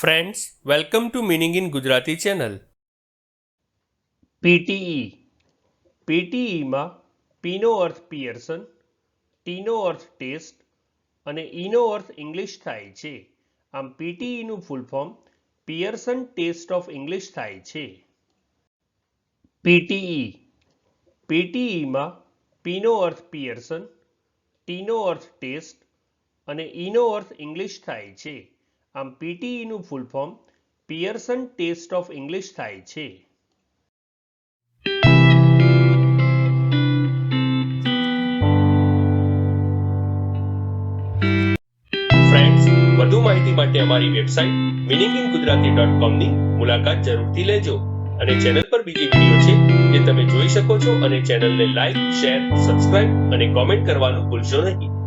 Friends welcome to meaning in Gujarati channel PTE પીટીઈમાં પીનો અર્થ Pearson ટીનો અર્થ ટેસ્ટ અને ઈનો અર્થ ઇંગ્લિશ થાય છે. આમ પીટીઈનું full form Pearson test of English થાય છે. પીટીઈ પીટીઈમાં પીનો અર્થ પિયર્સન ટીનો અર્થ ટેસ્ટ અને ઈનો અર્થ ઇંગ્લિશ થાય છે. આમ પીટીઈનું full form Pearson test of English થાય છે. વધુ માહિતી માટે અમારી website meaning in Gujarati dot કોમની મુલાકાત જરૂરથી લેજો અને ચેનલ પર બીજી વીડિયો છે જે તમે જોઈ શકો છો અને ચેનલને લાઈક શેર સબસ્ક્રાઇબ અને કોમેન્ટ કરવાનું ભૂલશો નહીં.